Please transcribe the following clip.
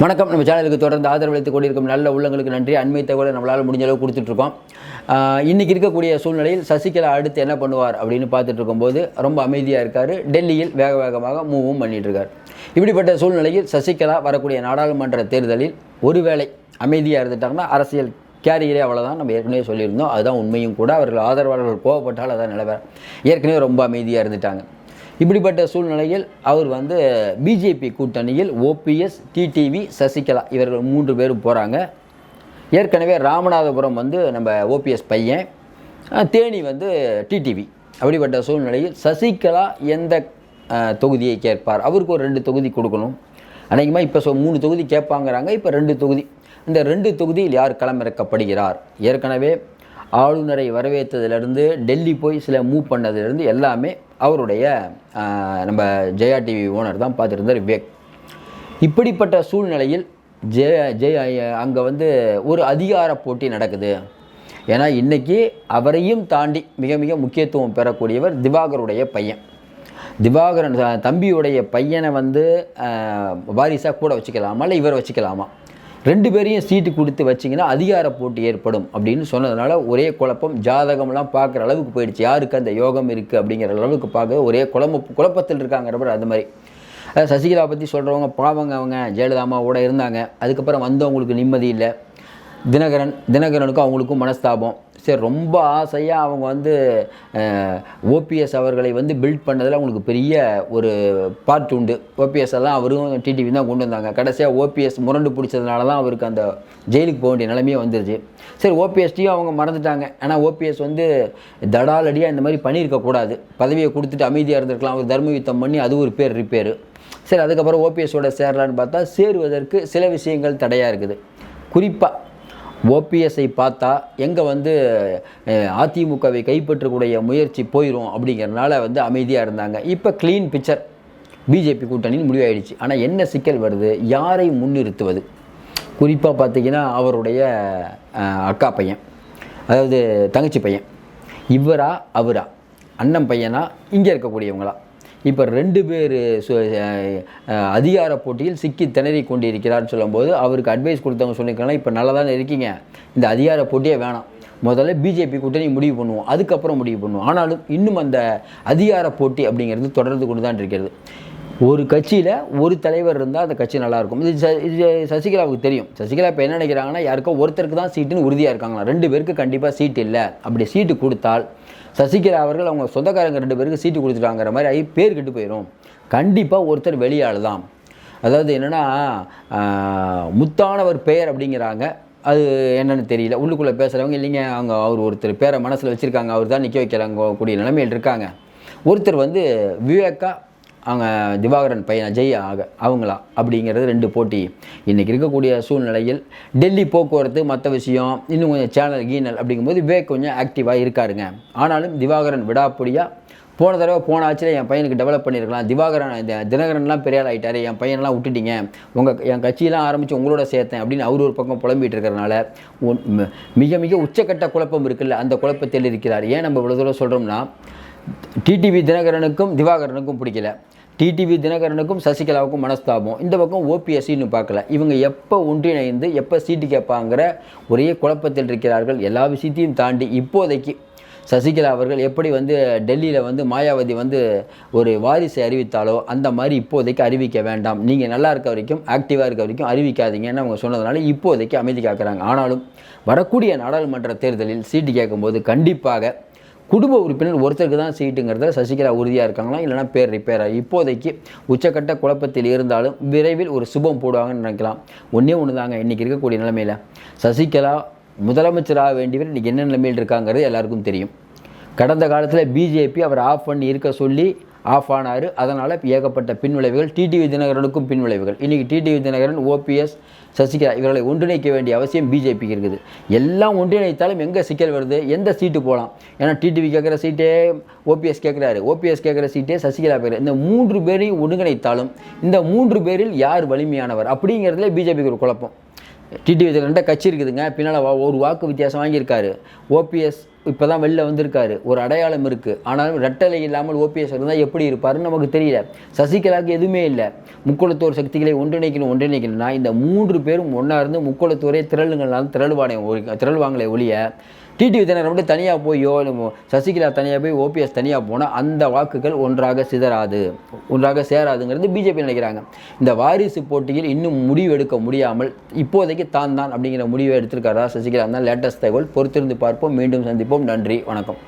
வணக்கம். நம்ம சேனலுக்கு தொடர்ந்து ஆதரவளித்து கொண்டிருக்கும் நல்ல உள்ளங்களுக்கு நன்றி. அண்மை தகவலை நம்மளால் முடிஞ்ச அளவு கொடுத்துட்ருக்கோம். இன்றைக்கி இருக்கக்கூடிய சூழ்நிலையில் சசிகலா அடுத்து என்ன பண்ணுவார் அப்படின்னு பார்த்துட்டு இருக்கும்போது ரொம்ப அமைதியாக இருக்கார். டெல்லியில் வேக வேகமாக மூவும் பண்ணிட்டுருக்கார் இப்படிப்பட்ட சூழ்நிலையில் சசிகலா வரக்கூடிய நாடாளுமன்ற தேர்தலில் ஒருவேளை அமைதியாக இருந்துட்டாங்கன்னா அரசியல் கேரியரே அவ்வளோதான் நம்ம ஏற்கனவே சொல்லியிருந்தோம். அதுதான் உண்மையும் கூட. அவர்கள் ஆதரவாளர்கள் கோவப்பட்டால் அதான் நிலவரம். ஏற்கனவே ரொம்ப அமைதியாக இருந்துட்டாங்க. இப்படிப்பட்ட சூழ்நிலையில் அவர் வந்து பிஜேபி கூட்டணியில் ஓபிஎஸ் டிடிவி சசிகலா இவர்கள் மூன்று பேரும் போகிறாங்க ஏற்கனவே ராமநாதபுரம் வந்து நம்ம ஓபிஎஸ் பையன் தேனி வந்து டிடிவி அப்படிப்பட்ட சூழ்நிலையில் சசிகலா எந்த தொகுதியை கேட்பார்? அவருக்கு ஒரு ரெண்டு தொகுதி கொடுக்கணும். அநேகமாக இப்போ சொ மூணு தொகுதி கேட்பாங்கிறாங்க. இப்போ ரெண்டு தொகுதி. இந்த ரெண்டு தொகுதியில் யார் களமிறக்கப்படுகிறார்? ஏற்கனவே ஆளுநரை வரவேற்றதுலேருந்து டெல்லி போய் சில மூவ் பண்ணதிலிருந்து எல்லாமே அவருடைய நம்ம ஜெயா டிவி ஓனர் தான் பார்த்துருந்தார் விவேக். இப்படிப்பட்ட சூழ்நிலையில் ஜெய ஜெய அங்கே வந்து ஒரு அதிகார போட்டி நடக்குது. ஏன்னா இன்றைக்கி அவரையும் தாண்டி மிக மிக முக்கியத்துவம் பெறக்கூடியவர் திவாகருடைய பையன். திவாகரன் தம்பியுடைய பையனை வந்து வாரிசாக கூட வச்சுக்கலாமா? இல்லை இவர் வச்சுக்கலாமா? ரெண்டு பேரையும் சீட்டு கொடுத்து வச்சிங்கன்னா அதிகார போட்டி ஏற்படும் அப்படின்னு சொன்னதுனால ஒரே குழப்பம் ஜாதகம்லாம் பார்க்குற அளவுக்கு போயிடுச்சு. யாருக்கு அந்த யோகம் இருக்குது அப்படிங்கிற அளவுக்கு பார்க்க ஒரே குழம்பு குழப்பத்தில் இருக்காங்கிற மாதிரி அது மாதிரி. அதாவது சசிகலா பற்றி சொல்கிறவங்க பாவங்க அவங்க ஜெயலலிதாமாவோட இருந்தாங்க. அதுக்கப்புறம் வந்தவங்களுக்கு நிம்மதி இல்லை. தினகரன் தினகரனுக்கும் அவங்களுக்கும் மனஸ்தாபம். சரி ரொம்ப ஆசையாக அவங்க வந்து ஓபிஎஸ் அவர்களை வந்து பில்ட் பண்ணதில் அவங்களுக்கு பெரிய ஒரு பார்ட் உண்டு. ஓபிஎஸ் எல்லாம் அவரும் டிடிவி தான் கொண்டு வந்தாங்க. கடைசியாக ஓபிஎஸ் முரண்டு பிடிச்சதுனால தான் அவருக்கு அந்த ஜெயிலுக்கு போக வேண்டிய நிலைமையே வந்துருச்சு. சரி ஓபிஎஸ்டியும் அவங்க மறந்துட்டாங்க. ஆனால் ஓபிஎஸ் வந்து தடாலடியாக இந்த மாதிரி பண்ணியிருக்கக்கூடாது பதவியை கொடுத்துட்டு அமைதியாக இருந்திருக்கலாம். அவர் தர்ம யுத்தம் பண்ணி அது ஒரு பேர் ரிப்பேர் சரி அதுக்கப்புறம் ஓபிஎஸோட சேரலான்னு பார்த்தா சேருவதற்கு சில விஷயங்கள் தடையாக இருக்குது. குறிப்பாக ஓபிஎஸ்ஐ பார்த்தா எங்கே வந்து அதிமுகவை கைப்பற்றக்கூடிய முயற்சி போயிடும் அப்படிங்கிறனால வந்து அமைதியாக இருந்தாங்க. இப்போ க்ளீன் பிக்சர் பிஜேபி கூட்டணின்னு முடிவாயிடுச்சு. ஆனால் என்ன சிக்கல் வருது? யாரை முன்னிறுத்துவது? குறிப்பாக பார்த்தீங்கன்னா அவருடைய அக்கா பையன். அதாவது தங்கச்சி பையன். இவரா அவரா? அண்ணன் பையனா? இங்கே இருக்கக்கூடியவங்களா? இப்போ ரெண்டு பேர் அதிகார போட்டியில் சிக்கி திணறி கொண்டிருக்கிறார்னு சொல்லும்போது அவருக்கு அட்வைஸ் கொடுத்தவங்க சொல்லியிருக்காங்க இப்போ நல்லா தானே இருக்கீங்க. இந்த அதிகார போட்டியே வேணாம். முதல்ல பிஜேபி கூட்டணி முடிவு பண்ணுவோம். அதுக்கப்புறம் முடிவு பண்ணுவோம். ஆனாலும் இன்னும் அந்த அதிகார போட்டி அப்படிங்கிறது தொடர்ந்து கொண்டு தான் இருக்கிறது. ஒரு கட்சியில் ஒரு தலைவர் இருந்தால் அந்த கட்சி நல்லாயிருக்கும் இது ச இது சசிகலாவுக்கு தெரியும். சசிகலா இப்போ என்ன நினைக்கிறாங்கன்னா யாருக்கோ ஒருத்தருக்கு தான் சீட்டுன்னு உறுதியாக இருக்காங்களா ரெண்டு பேருக்கு கண்டிப்பாக சீட் இல்லை. அப்படி சீட்டு கொடுத்தால் சசிகலா அவர்கள் அவங்க சொந்தக்காரங்க ரெண்டு பேருக்கு சீட்டு கொடுத்துட்டாங்கிற மாதிரி ஆகி பேர் கெட்டு போயிடும் கண்டிப்பாக ஒருத்தர் வெளியாள் தான் அதாவது என்னென்னா முத்தானவர் பெயர் அப்படிங்கிறாங்க. அது என்னென்னு தெரியல. உள்ளுக்குள்ளே பேசுகிறவங்க இல்லைங்க அவங்க அவர் ஒருத்தர் பேரை மனசில் வச்சுருக்காங்க. அவர் தான் நிற்க வைக்கிறாங்க கூடிய நிலைமையில் இருக்காங்க. ஒருத்தர் வந்து விவேக்கா அவங்க திவாகரன் பையன் அஜய் ஆக அவங்களா? அப்படிங்கிறது ரெண்டு போட்டி. இன்றைக்கி இருக்கக்கூடிய சூழ்நிலையில் டெல்லி போக்குவரத்து மற்ற விஷயம் இன்னும் கொஞ்சம் சேனல் கீனல் அப்படிங்கும்போது விவேக் கொஞ்சம் ஆக்டிவாக இருக்காருங்க. ஆனாலும் திவாகரன் விடாப்பிடியாக போன தடவை போன ஆட்சியில் என் பையனுக்கு டெவலப் பண்ணியிருக்கலாம் திவாகரன் இந்த தினகரன்லாம் பெரிய ஆகிட்டார் என் பையனெலாம் விட்டுட்டீங்க. உங்கள் என் கட்சியெலாம் ஆரம்பித்து உங்களோட சேர்த்தேன் அப்படின்னு அவர் ஒரு பக்கம் புலம்பிட்டு இருக்கிறனால மிக மிக உச்சக்கட்ட குழப்பம் இருக்குல்ல? அந்த குழப்பத்தில் இருக்கிறார். ஏன் நம்ம இவ்வளோ தூரம் சொல்கிறோம்னா டிடிவி தினகரனுக்கும் திவாகரனுக்கும் பிடிக்கல. டிடிவி தினகரனுக்கும் சசிகலாவுக்கும் மனஸ்தாபம். இந்த பக்கம் ஓபிஎஸ்சின்னு பார்க்கல. இவங்க எப்போ ஒன்றிணைந்து எப்போ சீட்டு கேட்பாங்கிற ஒரே குழப்பத்தில் இருக்கிறார்கள். எல்லா விஷயத்தையும் தாண்டி இப்போதைக்கு சசிகலா அவர்கள் எப்படி வந்து டெல்லியில் வந்து மாயாவதி வந்து ஒரு வாரிசை அறிவித்தாலோ அந்த மாதிரி இப்போதைக்கு அறிவிக்க வேண்டாம். நீங்கள் நல்லா இருக்க வரைக்கும் ஆக்டிவாக இருக்க வரைக்கும் அறிவிக்காதீங்கன்னு அவங்க சொன்னதுனால இப்போதைக்கு அமைதி காக்கிறாங்க. ஆனாலும் வரக்கூடிய நாடாளுமன்ற தேர்தலில் சீட்டு கேட்கும்போது கண்டிப்பாக குடும்ப உறுப்பினர் ஒருத்தருக்கு தான் சீட்டுங்கிறத சசிகலா உறுதியாக இருக்காங்களா? இல்லைனா பேர் ரிப்பேர் ஆகி இப்போதைக்கு உச்சக்கட்ட குழப்பத்தில் இருந்தாலும் விரைவில் ஒரு சுபம் போடுவாங்கன்னு நினைக்கலாம். ஒன்றே ஒன்று தாங்க இன்றைக்கி இருக்கக்கூடிய நிலைமையில். சசிகலா முதலமைச்சராக வேண்டியவர் இன்றைக்கி என்ன நிலைமையில் இருக்காங்கிறது எல்லாருக்கும் தெரியும். கடந்த காலத்தில் பிஜேபி அவர் ஆஃப் பண்ணி இருக்க சொல்லி ஆஃப் ஆனார். அதனால் ஏகப்பட்ட பின்விளைவுகள் டிடிவி தினகரனுக்கும் பின்விளைவுகள். இன்றைக்கி டிடிவி தினகரன் ஓபிஎஸ் சசிகலா இவர்களை ஒன்றிணைக்க வேண்டிய அவசியம் பிஜேபிக்கு இருக்குது. எல்லாம் ஒன்றிணைத்தாலும் எங்கே சிக்கல் வருது? எந்த சீட்டு போகலாம் ஏன்னா டிடிவி கேட்குற சீட்டே ஓபிஎஸ் கேட்குறாரு ஓபிஎஸ் கேட்குற சீட்டே சசிகலா பேர் இந்த மூன்று பேரையும் ஒருங்கிணைத்தாலும் இந்த மூன்று பேரில் யார் வலிமையானவர்? அப்படிங்கிறதுல பிஜேபிக்கு ஒரு குழப்பம். டிடிவி ரெண்ட கட்சி இருக்குதுங்க. பின்னால் ஒரு வாக்கு வித்தியாசம் வாங்கியிருக்காரு. ஓபிஎஸ் இப்போ தான் வெளில வந்திருக்காரு. ஒரு அடையாளம் இருக்குது ஆனாலும் ரெட்டலை இல்லாமல் ஓபிஎஸ் இருந்தால் எப்படி இருப்பாருன்னு நமக்கு தெரியல. சசிகலாவுக்கு எதுவுமே இல்லை. முக்குளத்தோர் சக்திகளை ஒன்றிணைக்கணும் ஒன்றிணைக்கணும்னா இந்த மூன்று பேரும் ஒன்றா இருந்து முக்குளத்தோரே திரளுங்கள்னாலும் திரளுவானே திரளுவாங்களே ஒழிய டிடிவி தினரை மட்டும் தனியாக போயோ சசிகலா தனியாக போய் ஓபிஎஸ் தனியாக போனால் அந்த வாக்குகள் ஒன்றாக சிதறாது. ஒன்றாக சேராதுங்கிறது பிஜேபி நினைக்கிறாங்க. இந்த வாரிசு போட்டியில் இன்னும் முடிவு எடுக்க முடியாமல் இப்போதைக்கு தான் தான் அப்படிங்கிற முடிவை எடுத்திருக்காரா சசிகலா? தான் லேட்டஸ்ட் தகவல் பொறுத்திருந்து பார்ப்போம். மீண்டும் சந்திப்போம். நன்றி. வணக்கம்.